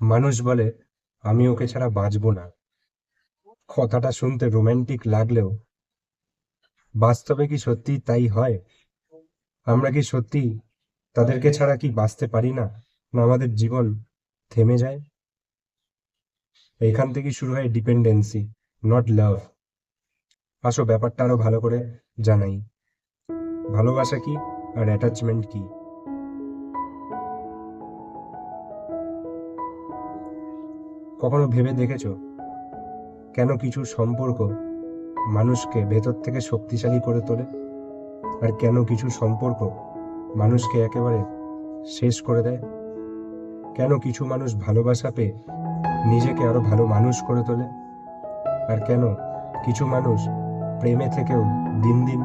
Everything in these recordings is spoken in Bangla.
মানুষ বলে, আমি ওকে ছাড়া বাঁচবো না। কথাটা শুনতে রোমান্টিক লাগলেও, বাস্তবে কি সত্যি তাই হয়? আমরা কি সত্যি তাদেরকে ছাড়া কি বাঁচতে পারি না? আমাদের জীবন থেমে যায়? এখান থেকে শুরু হয় ডিপেন্ডেন্সি নট লাভ আসো ব্যাপারটা আরও ভালো করে জানাই। ভালোবাসা কি আর অ্যাটাচমেন্ট কি? কখনো ভেবে দেখেছ? কেন কিছু সম্পর্ক মানুষকে ভেতর থেকে শক্তিশালী করে তোলে? আর কেন কিছু সম্পর্ক মানুষকে একেবারে শেষ করে দেয়? কেন কিছু মানুষ ভালোবাসা পেয়ে নিজেকে আরও ভালো মানুষ করে তোলে? আর কেন কিছু মানুষ প্রেমে থেকেও দিন দিন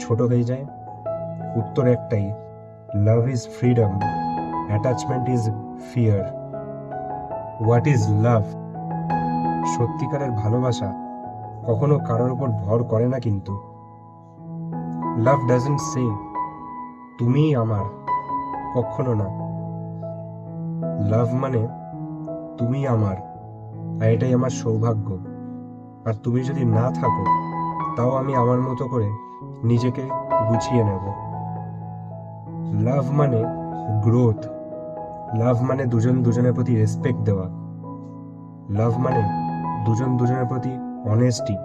ছোট হয়ে যায়? উত্তর একটাই love is freedom attachment is fear what is love সত্যিকারের ভালোবাসা কখনো কারোর উপর ভর করে না কিন্তু। লাভ ডাজেন্ট সে তুমিই আমার কখনো না। লাভ মানে তুমি আমার আর এটাই আমার সৌভাগ্য। আর তুমি যদি না থাকো, তাও আমি আমার মতো করে নিজেকে গুছিয়ে নেব। লাভ মানে গ্রোথ লাভ মানে দুজন দুজনের প্রতি রেসপেক্ট দেওয়া। লাভ মানে দুজন দুজনের প্রতি অনেস্টি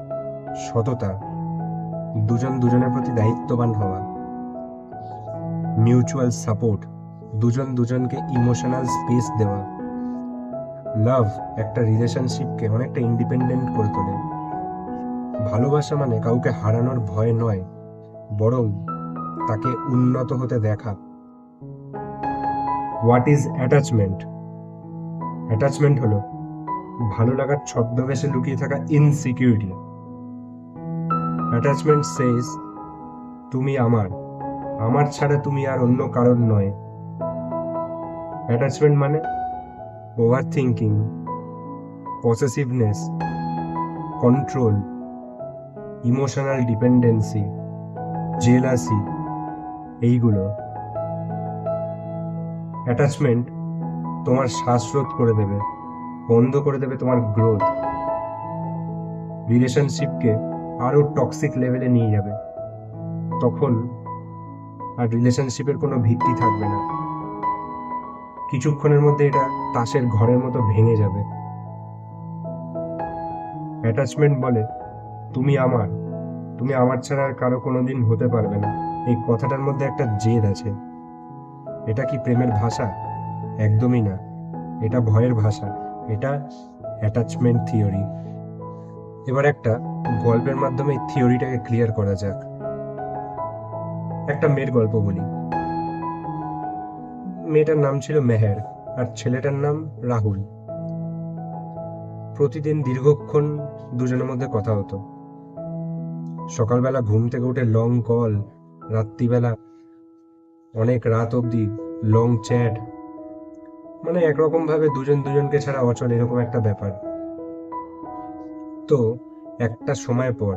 সততা, দুজন দুজনের প্রতি দায়িত্ববান হওয়া। মিউচুয়াল সাপোর্ট দুজন দুজনকে ইমোশনাল স্পেস দেওয়া। লাভ একটা রিলেশনশিপকে অনেকটা ইন্ডিপেন্ডেন্ট করে তোলে। ভালোবাসা মানে কাউকে হারানোর ভয় নয়, বরং তাকে উন্নত হতে দেখা। হোয়াট ইজ অ্যাটাচমেন্ট অ্যাটাচমেন্ট হলো ভালো লাগার ছদ্মবেশে লুকিয়ে থাকা ইনসিকিউরিটি অ্যাটাচমেন্ট সেজ তুমি আমার আমার ছাড়া তুমি আর অন্য কারণ নয়। অ্যাটাচমেন্ট মানে overthinking possessiveness control emotional dependency jealousy এইগুলো। অ্যাটাচমেন্ট তোমার শ্বাসরোধ করে দেবে, বন্ধ করে দেবে তোমার গ্রোথ রিলেশনশিপকে আরও টক্সিক লেভেলে নিয়ে যাবে। তখন আর রিলেশনশিপের কোনো ভিত্তি থাকবে না। কিছুক্ষণের মধ্যে এটা তাসের ঘরের মতো ভেঙে যাবে। অ্যাটাচমেন্ট বলে, তুমি আমার তুমি আমার ছাড়া আর কারও কোনোদিন হতে পারবে না। এই কথাটার মধ্যে একটা জেদ আছে। এটা কি প্রেমের ভাষা? একদমই না। এটা ভয়ের ভাষা। এটা অ্যাটাচমেন্ট থিওরি এবার একটা গল্পের মাধ্যমে থিওরিটাকে ক্লিয়ার করা যাক। একটা মেয়ের গল্প বলি। মেয়েটার নাম ছিল মেহের আর ছেলেটার নাম রাহুল। প্রতিদিন দীর্ঘক্ষণ দুজনের মধ্যে কথা হতো। সকালবেলা ঘুম থেকে উঠে লং কল রাত্রিবেলা অনেক রাত অবধি লং চ্যাট মানে একরকম ভাবে দুজন দুজনকে ছাড়া অচল এরকম একটা ব্যাপার। তো একটা সময় পর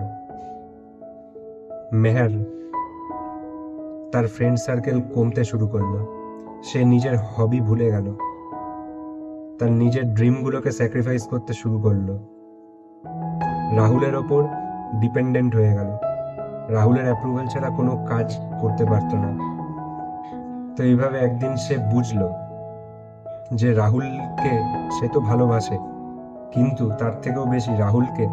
মেহের তার ফ্রেন্ড সার্কেল কমতে শুরু করল। সে নিজের হবি ভুলে গেল। তার নিজের ড্রিমগুলোকে স্যাক্রিফাইস করতে শুরু করল। রাহুলের ওপর ডিপেন্ডেন্ট হয়ে গেল। রাহুলের অ্যাপ্রুভাল ছাড়া কোনো কাজ করতে পারতো না। তো এইভাবে একদিন সে বুঝলো যে রাহুলকে সে তো ভালোবাসে, কিন্তু তার থেকেও বেশি রাহুলকে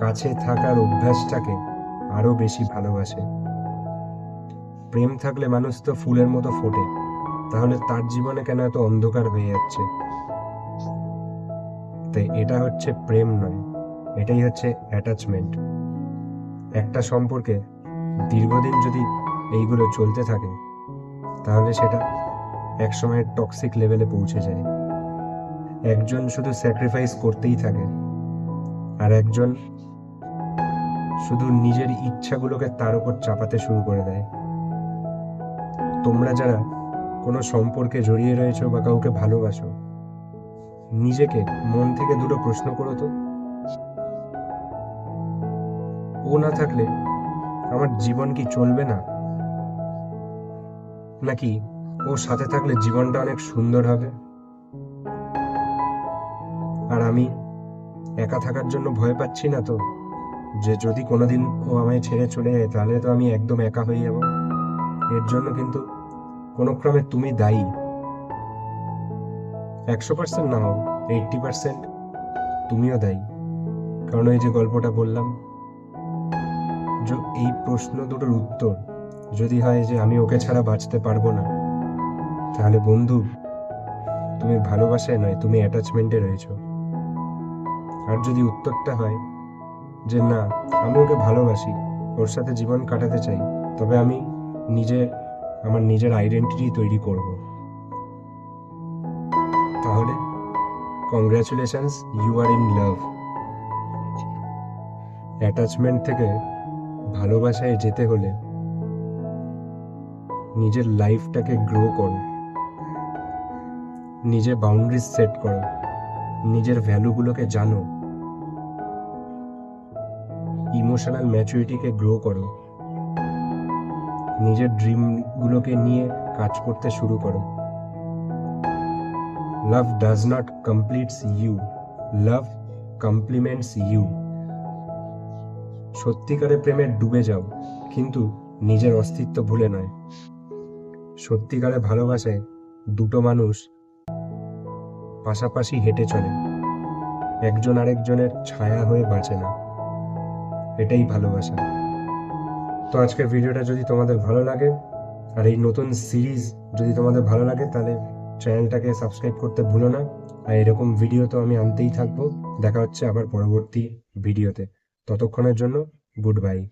কাছে থাকার অভ্যাসটাকে আরও বেশি ভালোবাসে। প্রেম থাকলে মানুষ তো ফুলের মতো ফোটে, তাহলে তার জীবনে কেন এত অন্ধকার হয়ে যাচ্ছে? তাই এটা হচ্ছে প্রেম নয়, এটাই হচ্ছে অ্যাটাচমেন্ট একটা সম্পর্কে দীর্ঘদিন যদি এইগুলো চলতে থাকে তাহলে সেটা একসময় টক্সিক লেভেলে পৌঁছে যায়। একজন শুধু স্যাক্রিফাইস করতেই থাকে। আর একজন শুধু নিজের ইচ্ছাগুলোকে তার উপর চাপাতে শুরু করে দেয়। তোমরা যারা কোনো সম্পর্কে জড়িয়ে রয়েছো বা কাউকে ভালোবাসো, নিজেকে মন থেকে দুটো প্রশ্ন করো তো। ও না থাকলে আমার জীবন কি চলবে না? নাকি ওর সাথে থাকলে জীবনটা অনেক সুন্দর হবে? আর আমি একা থাকার জন্য ভয় পাচ্ছি না তো, যে যদি কোনোদিন ও আমায় ছেড়ে চলে যায়, তাহলে তো আমি একদম একা হয়ে যাব। এর জন্য কিন্তু কোনো ক্রমে তুমি দায়ী। একশো পার্সেন্ট না হোক, এইটটি পার্সেন্ট তুমিও দায়ী। কারণ এই যে গল্পটা বললাম, যে এই প্রশ্ন দুটোর উত্তর যদি হয় যে আমি ওকে ছাড়া বাঁচতে পারব না, তাহলে বন্ধু, তুমি ভালোবাসায় নয়, তুমি অ্যাটাচমেন্টে রয়েছো। আর যদি উত্তরটা হয় যে না, আমি ওকে ভালোবাসি, ওর সাথে জীবন কাটাতে চাই, তবে আমি নিজে, আমার নিজের আইডেন্টিটি তৈরি করব। তাহলে congratulations you are in love attachment থেকে ভালোবাসায় যেতে হলে নিজের লাইফটাকে গ্রো করো। নিজের বাউন্ডারিজ সেট করো। নিজের ভ্যালুগুলোকে জানো। ইমোশনাল ম্যাচুরিটিকে গ্রো করো। নিজের ড্রিমগুলোকে নিয়ে কাজ করতে শুরু করো। Love does not completes you love compliments you সত্যিকারের প্রেমে ডুবে যাও, কিন্তু নিজের অস্তিত্ব ভুলে নয়। সত্যিকারে ভালোবাসায় দুটো মানুষ পাশাপাশি হেঁটে চলে। একজন আরেকজনের ছায়া হয়ে বাঁচে না। এটাই ভালোবাসা। তো আজকের ভিডিওটা যদি তোমাদের ভালো লাগে, আর এই নতুন সিরিজ যদি তোমাদের ভালো লাগে, তাহলে চ্যানেলটাকে সাবস্ক্রাইব করতে ভুলো না। আর এরকম ভিডিও তো আমি আনতেই থাকব। দেখা হচ্ছে আবার পরবর্তী ভিডিওতে। ততক্ষণের জন্য গুড বাই।